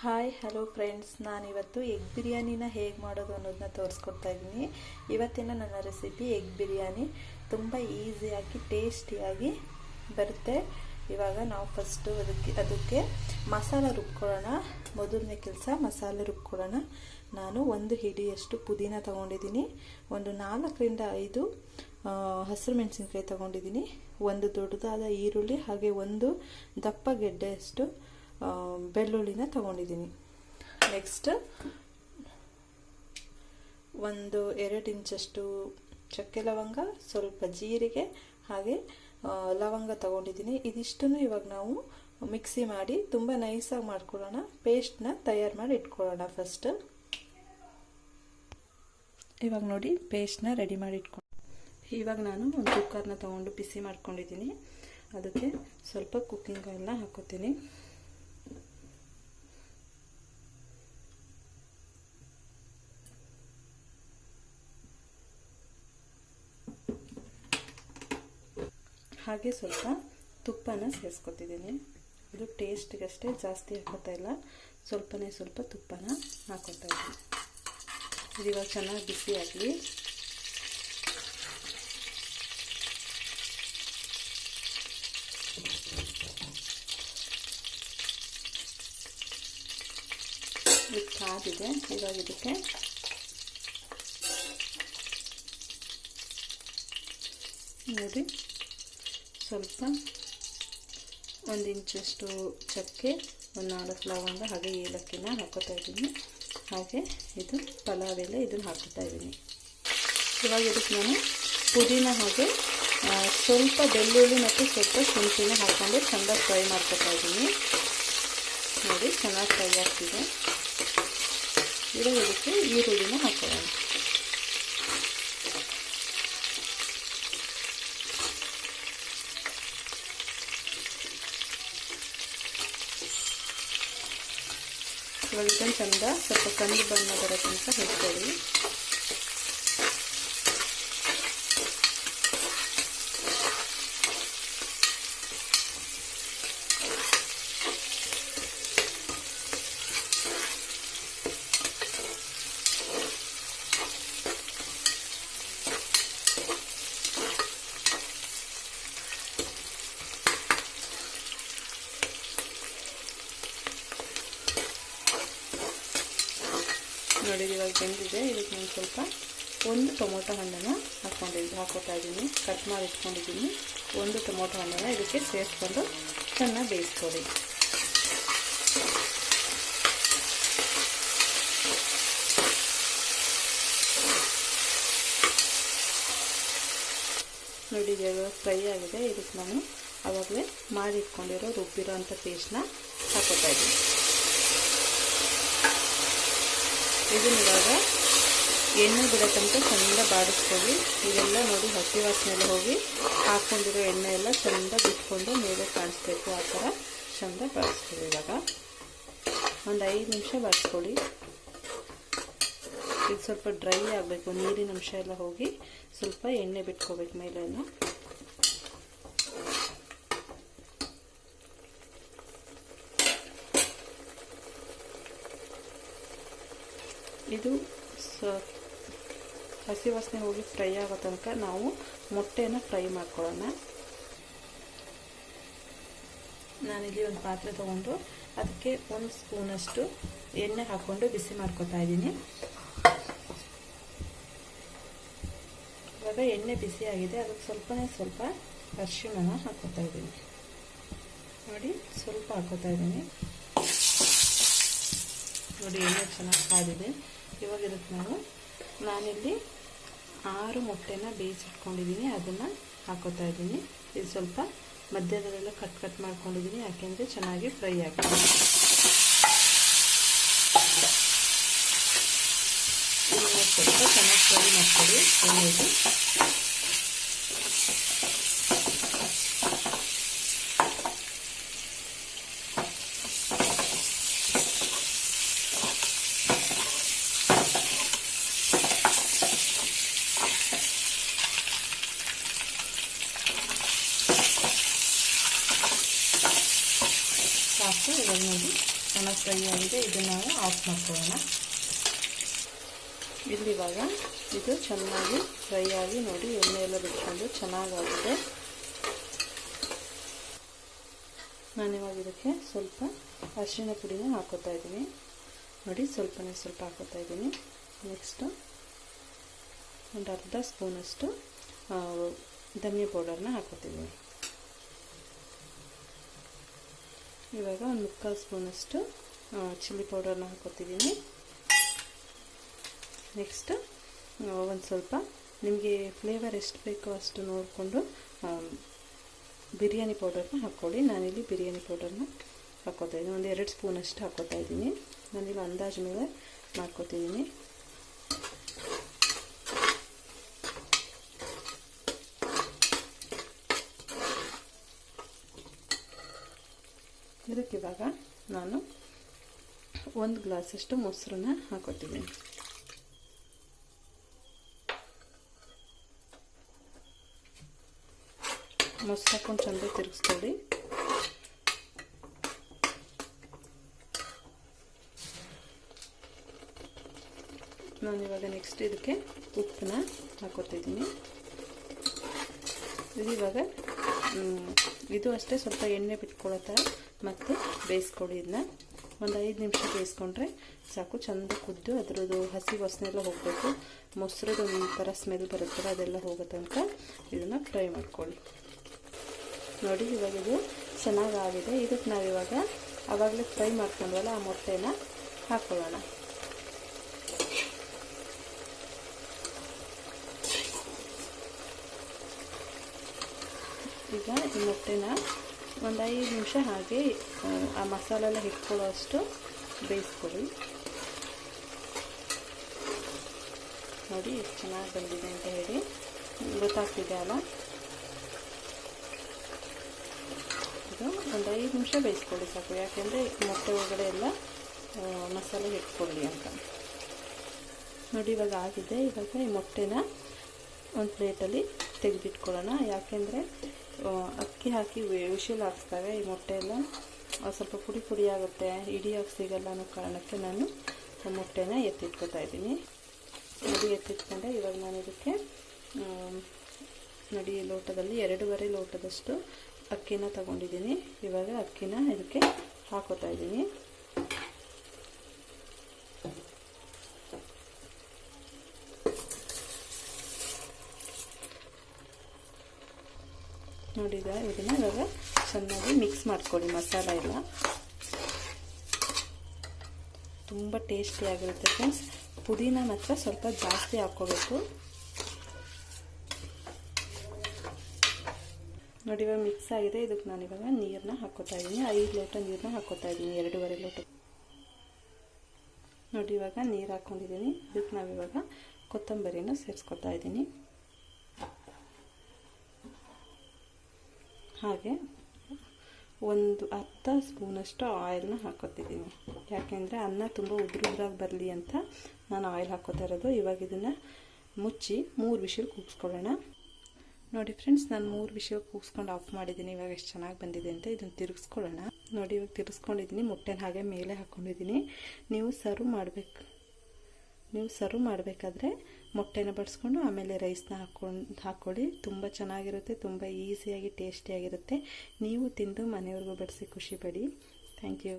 Hi hello friends ನಾನಿವತ್ತು egg ಬಿರಿಯಾನಿನ ಹೇಗೆ ಮಾಡೋದು ಅನ್ನೋದನ್ನ ತೋರಿಸ್ಕೊಡ್ತಾ ಇದ್ದೀನಿ. ಇವತ್ತಿನ ನನ್ನ ರೆಸಿಪಿ ಎಗ್ ಬಿರಿಯಾನಿ. ತುಂಬ ಈಸಿಯಾಗಿ ಟೇಸ್ಟಿಯಾಗಿ ಬರುತ್ತೆ. ಇವಾಗ ನಾವು ಫಸ್ಟು ಅದಕ್ಕೆ ಅದಕ್ಕೆ ಮಸಾಲ ರುಬ್ಕೊಳ್ಳೋಣ. ಮೊದಲನೇ ಕೆಲಸ ಮಸಾಲೆ ರುಬ್ಕೊಳ್ಳೋಣ. ನಾನು ಒಂದು ಹಿಡಿಯಷ್ಟು ಪುದೀನ ತೊಗೊಂಡಿದ್ದೀನಿ. ಒಂದು ನಾಲ್ಕರಿಂದ ಐದು ಹಸಿರು ಮೆಣಸಿನ್ಕಾಯಿ ತೊಗೊಂಡಿದ್ದೀನಿ. ಒಂದು ದೊಡ್ಡದಾದ ಈರುಳ್ಳಿ, ಹಾಗೆ ಒಂದು ದಪ್ಪ ಗೆಡ್ಡೆಯಷ್ಟು ಬೆಳ್ಳುಳ್ಳಿನ ತೊಗೊಂಡಿದ್ದೀನಿ. ನೆಕ್ಸ್ಟ್ ಒಂದು ಎರಡು ಇಂಚಷ್ಟು ಚಕ್ಕೆ ಲವಂಗ, ಸ್ವಲ್ಪ ಜೀರಿಗೆ, ಹಾಗೆ ಲವಂಗ ತೊಗೊಂಡಿದ್ದೀನಿ. ಇದಿಷ್ಟನ್ನು ಇವಾಗ ನಾವು ಮಿಕ್ಸಿ ಮಾಡಿ ತುಂಬ ನೈಸಾಗಿ ಮಾಡ್ಕೊಳ್ಳೋಣ. ಪೇಸ್ಟ್ನ ತಯಾರು ಮಾಡಿ ಇಟ್ಕೊಳ್ಳೋಣ ಫಸ್ಟ್ ಇವಾಗ ನೋಡಿ ಪೇಸ್ಟ್ನ ರೆಡಿ ಮಾಡಿ ಇಟ್ಕೊ ಇವಾಗ ನಾನು ಒಂದು ಕುಕ್ಕರ್ನ ತೊಗೊಂಡು ಬಿಸಿ ಮಾಡ್ಕೊಂಡಿದ್ದೀನಿ. ಅದಕ್ಕೆ ಸ್ವಲ್ಪ ಕುಕ್ಕಿಂಗ್ ಆಯಿಲ್ನ ಹಾಕೋತೀನಿ ಹಾಗೆ ಸ್ವಲ್ಪ ತುಪ್ಪನ ಸೇರಿಸ್ಕೊತಿದ್ದೀನಿ. ಇದು ಟೇಸ್ಟ್ಗಷ್ಟೇ ಜಾಸ್ತಿ ಹಾಕೋತಾ ಇಲ್ಲ. ಸ್ವಲ್ಪನೇ ಸ್ವಲ್ಪ ತುಪ್ಪನ ಹಾಕೋತಾ ಇದ್ದೀನಿ. ಇದು ಇವಾಗ ಚೆನ್ನಾಗಿ ಬಿಸಿ ಆಗಲಿ. ಇದು ಕಾದಿದೆ. ಇವಾಗ ಇದಕ್ಕೆ ನೋಡಿ. ಸ್ವಲ್ಪ ಒಂದು ಇಂಚಷ್ಟು ಚಕ್ಕೆ, ಒಂದು ನಾಲ್ಕು ಲವಂಗ, ಹಾಗೆ ಏಲಕ್ಕಿನ ಹಾಕೋತಾ ಇದ್ದೀನಿ. ಹಾಗೆ ಇದು ಪಲಾವ್ ಎಲ್ಲ ಇದನ್ನು ಹಾಕೋತಾ ಇದ್ದೀನಿ. ಇವಾಗ ಇದಕ್ಕೆ ನಾನು ಪುದೀನ ಹಾಗೆ ಸ್ವಲ್ಪ ಬೆಳ್ಳುಳ್ಳಿ ಮತ್ತು ಸ್ವಲ್ಪ ಶುಂಠಿನ ಹಾಕ್ಕೊಂಡು ಚೆಂದ ಫ್ರೈ ಮಾಡ್ಕೊತಾ ಇದ್ದೀನಿ. ನೋಡಿ, ಚೆನ್ನಾಗಿ ಫ್ರೈ ಆಗ್ತಿದೆ. ಇವಾಗ ಇದಕ್ಕೆ ಈರುಳ್ಳಿನ ಹಾಕೊಳ್ಳೋಣ ಇವಾಗ ಚಂದ. ಸ್ವಲ್ಪ ಕಂದು ಬಣ್ಣ ಬರೋ ತನಕ ಹಿಡ್ಕೊಳ್ಳಿ ನೋಡಿ ಇವಾಗ ಬೆಂದಿದೆ, ಇದಕ್ಕೆ ನಾನು ಸ್ವಲ್ಪ ಒಂದು ಟೊಮೊಟೊ ಹಣ್ಣನ್ನು ಹಾಕ್ಕೊಂಡಿದ್ದು ಹಾಕೋತಾ ಇದ್ದೀನಿ. ಕಟ್ ಮಾಡಿ ಇಟ್ಕೊಂಡಿದ್ದೀನಿ. ಒಂದು ಟೊಮೊಟೊ ಹಣ್ಣನ್ನು ಇದಕ್ಕೆ ಸೇರಿಸ್ಕೊಂಡು ಚೆನ್ನಾಗಿ ಬೇಯಿಸ್ಕೊಡಿ ನೋಡಿ ಇವಾಗ ಫ್ರೈ ಆಗಿದೆ. ಇದಕ್ಕೆ ನಾನು ಆವಾಗಲೇ ಮಾಡಿ ಇಟ್ಕೊಂಡಿರೋ ರುಬ್ಬಿರೋ ಅಂಥ ಪೇಸ್ಟ್ನ ಹಾಕೋತಾ ಇದ್ದೀನಿ. ಇದನ್ನ ಇವಾಗ ಎಣ್ಣೆ ಬಿಡೋ ತನಕ ಚೆಂದ ಬಾಡಿಸ್ಕೊಳ್ಳಿ. ಇದೆಲ್ಲ ನೋಡಿ ಹಸಿ ವಾಸನೆಲ್ಲ ಹೋಗಿ ಹಾಕ್ಕೊಂಡಿರೋ ಎಣ್ಣೆ ಎಲ್ಲ ಚೆಂದ ಬಿಟ್ಕೊಂಡು ಮೇಲೆ ಕಾಣಿಸ್ಬೇಕು. ಆ ಥರ ಚೆಂದ ಬಾಡಿಸ್ಕೊಳ್ಳಿ ಇವಾಗ. ಒಂದು ಐದು ನಿಮಿಷ ಬಾಡಿಸ್ಕೊಳ್ಳಿ. ಇದು ಸ್ವಲ್ಪ ಡ್ರೈ ಆಗಬೇಕು. ನೀರಿನ ಅಂಶ ಎಲ್ಲ ಹೋಗಿ ಸ್ವಲ್ಪ ಎಣ್ಣೆ ಬಿಟ್ಕೋಬೇಕು ಮೇಲೆ ಇದು ಸ, ಹಸಿ ವಾಸನೆ ಹೋಗಿ ಫ್ರೈ ಆಗೋ ತನಕ ನಾವು ಮೊಟ್ಟೆನ ಫ್ರೈ ಮಾಡ್ಕೊಳ್ಳೋಣ. ನಾನಿಲ್ಲಿ ಒಂದು ಪಾತ್ರೆ ತೊಗೊಂಡು ಅದಕ್ಕೆ ಒಂದು ಸ್ಪೂನಷ್ಟು ಎಣ್ಣೆ ಹಾಕ್ಕೊಂಡು ಬಿಸಿ ಮಾಡ್ಕೊತಾ ಇದ್ದೀನಿ. ಇವಾಗ ಎಣ್ಣೆ ಬಿಸಿ ಆಗಿದೆ, ಅದಕ್ಕೆ ಸ್ವಲ್ಪನೇ ಸ್ವಲ್ಪ ಅರಿಶಿಣನ ಹಾಕೋತಾ ಇದ್ದೀನಿ. ನೋಡಿ, ಸ್ವಲ್ಪ ಹಾಕೋತಾ ಇದ್ದೀನಿ. ನೋಡಿ, ಎಣ್ಣೆ ಚೆನ್ನಾಗಿ ಕಾದಿದೆ. ಇವಾಗ ಇದಕ್ಕೆ ನಾನು ನಾನಿಲ್ಲಿ ಆರು ಮೊಟ್ಟೆನ ಬೇಯಿಸಿಟ್ಕೊಂಡಿದ್ದೀನಿ. ಅದನ್ನು ಹಾಕೋತಾ ಇದ್ದೀನಿ. ಇದು ಸ್ವಲ್ಪ ಮಧ್ಯದಲ್ಲೆಲ್ಲ ಕಟ್ ಕಟ್ ಮಾಡ್ಕೊಂಡಿದ್ದೀನಿ. ಯಾಕೆಂದರೆ ಚೆನ್ನಾಗಿ ಫ್ರೈ ಆಗ್ತದೆ ಸ್ವಲ್ಪ ಚೆನ್ನಾಗಿ ಫ್ರೈ ಮಾಡ್ಕೊಳ್ಳಿ. ಎಣ್ಣೆಗೆ ಸಾಕು ಇವಾಗ ನೋಡಿ ಚೆನ್ನಾಗಿ ಫ್ರೈ ಆಗಿದೆ ಇದನ್ನು ನಾವು ಆಫ್ ಮಾಡ್ಕೊಳ್ಳೋಣ. ಇಲ್ಲಿವಾಗ ಇದು ಚೆನ್ನಾಗಿ ಫ್ರೈ ಆಗಿ ನೋಡಿ, ಎಣ್ಣೆ ಎಲ್ಲ ಬಿಟ್ಕೊಂಡು ಚೆನ್ನಾಗಾಗಿದೆ ನಾನಿವಾಗ ಇದಕ್ಕೆ ಸ್ವಲ್ಪ ಅರಿಶಿನ ಪುಡಿನ ಹಾಕೋತಾ ಇದ್ದೀನಿ. ನೋಡಿ, ಸ್ವಲ್ಪನೇ ಸ್ವಲ್ಪ ಹಾಕೋತಾ ಇದ್ದೀನಿ. ನೆಕ್ಸ್ಟು ಒಂದು ಅರ್ಧ ಸ್ಪೂನಷ್ಟು ಧನಿಯಾ ಪೌಡರ್ನ ಹಾಕೋತಿದ್ದೀನಿ. ಇವಾಗ ಒಂದು ಮುಕ್ಕಾಲು ಸ್ಪೂನಷ್ಟು ಚಿಲ್ಲಿ ಪೌಡರ್ನ ಹಾಕೋತಿದ್ದೀನಿ. ನೆಕ್ಸ್ಟ್ ಒಂದು ಸ್ವಲ್ಪ ನಿಮಗೆ ಫ್ಲೇವರ್ ಎಷ್ಟು ಬೇಕೋ ಅಷ್ಟು ನೋಡಿಕೊಂಡು ಬಿರಿಯಾನಿ ಪೌಡರ್ನ ಹಾಕ್ಕೊಳ್ಳಿ ನಾನಿಲ್ಲಿ ಬಿರಿಯಾನಿ ಪೌಡರ್ನ ಹಾಕ್ಕೋತಾ ಇದ್ದೀನಿ ಒಂದು ಎರಡು ಸ್ಪೂನಷ್ಟು ಹಾಕೋತಾ ಇದ್ದೀನಿ. ನಾನಿಲ್ಲಿ ಅಂದಾಜು ಮೇಲೆ ಮಾಡ್ಕೋತಿದ್ದೀನಿ. ಇದಕ್ಕಿವಾಗ ನಾನು ಒಂದು ಗ್ಲಾಸಷ್ಟು ಮೊಸರನ್ನ ಹಾಕೋತಿದ್ದೀನಿ ಮೊಸರು ಹಾಕೊಂಡು ಚೆಂದ ತಿರುಗಿಸ್ಕೊಳ್ಳಿ. ನಾನು ಇವಾಗ ನೆಕ್ಸ್ಟ್ ಇದಕ್ಕೆ ಉಪ್ಪನ್ನ ಹಾಕೋತಿದ್ದೀನಿ ಇದು ಇವಾಗ ಇದು ಅಷ್ಟೇ ಸ್ವಲ್ಪ ಎಣ್ಣೆ ಬಿಟ್ಕೊಳ್ಳೋ ಥರ ಮತ್ತು ಬೇಯಿಸ್ಕೊಳ್ಳಿ ಇದನ್ನ. ಒಂದು ಐದು ನಿಮಿಷ ಬೇಯಿಸ್ಕೊಂಡ್ರೆ ಸಾಕು, ಚೆಂದ ಕುದ್ದು ಅದರದ್ದು ಹಸಿ ವಾಸನೆ ಎಲ್ಲ ಹೋಗಬೇಕು. ಮೊಸರದ್ದು ಒಂಥರ ಸ್ಮೆಲ್ ಬರುತ್ತಲ್ಲ, ಅದೆಲ್ಲ ಹೋಗೋ ತನಕ ಇದನ್ನು ಫ್ರೈ ಮಾಡ್ಕೊಳ್ಳಿ. ನೋಡಿ, ಇವಾಗ ಇದು ಚೆನ್ನಾಗಾಗಿದೆ. ಇದಕ್ಕೆ ನಾವಿವಾಗ ಆವಾಗಲೇ ಫ್ರೈ ಮಾಡ್ಕೊಂಡ್ವಲ್ಲ ಆ ಮೊಟ್ಟೆನ ಹಾಕ್ಕೊಳ್ಳೋಣ ಈಗ ಈ ಮೊಟ್ಟೆನ ಒಂದು ಐದು ನಿಮಿಷ ಹಾಗೆ, ಆ ಮಸಾಲೆ ಎಲ್ಲ ಹಿಟ್ಕೊಳ್ಳೋ ಅಷ್ಟು ಬೇಯಿಸ್ಕೊಳ್ಳಿ. ನೋಡಿ ಎಷ್ಟು ಚೆನ್ನಾಗಿ ಬಂದಿದೆ ಅಂತ ಹೇಳಿ. ಗೊತ್ತಾಗ್ತಿದೆ ಅಲ್ಲ? ಇದು ಒಂದು ಐದು ನಿಮಿಷ ಬೇಯಿಸ್ಕೊಳ್ಳಿ ಸಾಕು. ಯಾಕೆಂದರೆ ಮೊಟ್ಟೆ ಒಳಗಡೆ ಎಲ್ಲ ಮಸಾಲೆ ಹಿಟ್ಕೊಳ್ಳಿ ಅಂತ. ನೋಡಿ ಇವಾಗ ಆಗಿದೆ. ಇವಾಗ ಈ ಮೊಟ್ಟೆನ ಒಂದು ಪ್ಲೇಟಲ್ಲಿ ತೆಗೆದಿಟ್ಕೊಳ್ಳೋಣ. ಯಾಕೆಂದರೆ ಅಕ್ಕಿ ಹಾಕಿ ವಿಶಿಲ್ ಹಾಕ್ಸ್ದಾಗ ಈ ಮೊಟ್ಟೆ ಎಲ್ಲ ಸ್ವಲ್ಪ ಪುಡಿ ಪುಡಿ ಆಗುತ್ತೆ. ಇಡಿಯಾಗಿ ಸಿಗಲ್ಲ ಅನ್ನೋ ಕಾರಣಕ್ಕೆ ನಾನು ಮೊಟ್ಟೆನ ಎತ್ತಿಟ್ಕೊತಾ ಇದ್ದೀನಿ. ಅದು ಎತ್ತಿಟ್ಕೊಂಡೆ, ಇವಾಗ ನಾನು ಇದಕ್ಕೆ ನಡಿ ಲೋಟದಲ್ಲಿ, ಎರಡೂವರೆ ಲೋಟದಷ್ಟು ಅಕ್ಕಿನ ತಗೊಂಡಿದ್ದೀನಿ. ಇವಾಗ ಅಕ್ಕಿನ ಇದಕ್ಕೆ ಹಾಕೋತಾ ಇದ್ದೀನಿ. ನೋಡಿದ ಇದನ್ನು ಇವಾಗ ಚೆನ್ನಾಗಿ ಮಿಕ್ಸ್ ಮಾಡ್ಕೊಳ್ಳಿ, ಮಸಾಲ ಎಲ್ಲ. ತುಂಬ ಟೇಸ್ಟಿಯಾಗಿರುತ್ತೆ ಫ್ರೆಂಡ್ಸ್ ಪುದೀನ ಮಾತ್ರ ಸ್ವಲ್ಪ ಜಾಸ್ತಿ ಹಾಕ್ಕೋಬೇಕು. ನೋಡಿ, ಇವಾಗ ಮಿಕ್ಸ್ ಆಗಿದೆ. ಇದಕ್ಕೆ ನಾನು ಇವಾಗ ನೀರನ್ನ ಹಾಕೋತಾ ಇದ್ದೀನಿ. ಐದು ಲೋಟ ನೀರನ್ನ ಹಾಕೋತಾ ಇದ್ದೀನಿ. ಎರಡೂವರೆ ಲೋಟ. ನೋಡಿ, ಇವಾಗ ನೀರು ಹಾಕ್ಕೊಂಡಿದ್ದೀನಿ. ಇದಕ್ಕೆ ನಾವಿವಾಗ ಕೊತ್ತಂಬರಿನ ಸೇರಿಸ್ಕೊತಾ ಇದ್ದೀನಿ. ಹಾಗೆ ಒಂದು ಅರ್ಧ ಸ್ಪೂನಷ್ಟು ಆಯಿಲ್ನ ಹಾಕೋತಿದ್ದೀನಿ ಯಾಕೆಂದರೆ ಅನ್ನ ತುಂಬ ಉದುರುದ್ರಾಗಿ ಬರಲಿ ಅಂತ ನಾನು ಆಯಿಲ್ ಹಾಕೋತಾ ಇರೋದು. ಇವಾಗ ಇದನ್ನು ಮುಚ್ಚಿ ಮೂರು ವಿಷಲ್ ಕೂಗಿಸ್ಕೊಳ್ಳೋಣ. ನೋಡಿ ಫ್ರೆಂಡ್ಸ್, ನಾನು ಮೂರು ವಿಷಯ ಕೂಗಿಸ್ಕೊಂಡು ಆಫ್ ಮಾಡಿದ್ದೀನಿ. ಇವಾಗ ಎಷ್ಟು ಚೆನ್ನಾಗಿ ಬಂದಿದೆ ಅಂತ ಇದನ್ನು ತಿರುಗಿಸ್ಕೊಳ್ಳೋಣ. ನೋಡಿ, ಇವಾಗ ತಿರುಗಿಸ್ಕೊಂಡಿದ್ದೀನಿ. ಮೊಟ್ಟೆನ ಹಾಗೆ ಮೇಲೆ ಹಾಕ್ಕೊಂಡಿದ್ದೀನಿ. ನೀವು ಸರ್ವ್ ಮಾಡಬೇಕು. ನೀವು ಸರ್ವ್ ಮಾಡಬೇಕಾದ್ರೆ ಮೊಟ್ಟೆನ ಬಡಿಸ್ಕೊಂಡು ಆಮೇಲೆ ರೈಸ್ನ ಹಾಕೊಂಡು ಹಾಕ್ಕೊಳ್ಳಿ. ತುಂಬ ಚೆನ್ನಾಗಿರುತ್ತೆ, ತುಂಬ ಈಸಿಯಾಗಿ ಟೇಸ್ಟಿಯಾಗಿರುತ್ತೆ. ನೀವು ತಿಂದು ಮನೆಯವ್ರಿಗೂ ಬಡಿಸಿ ಖುಷಿಪಡಿ ಥ್ಯಾಂಕ್ ಯು.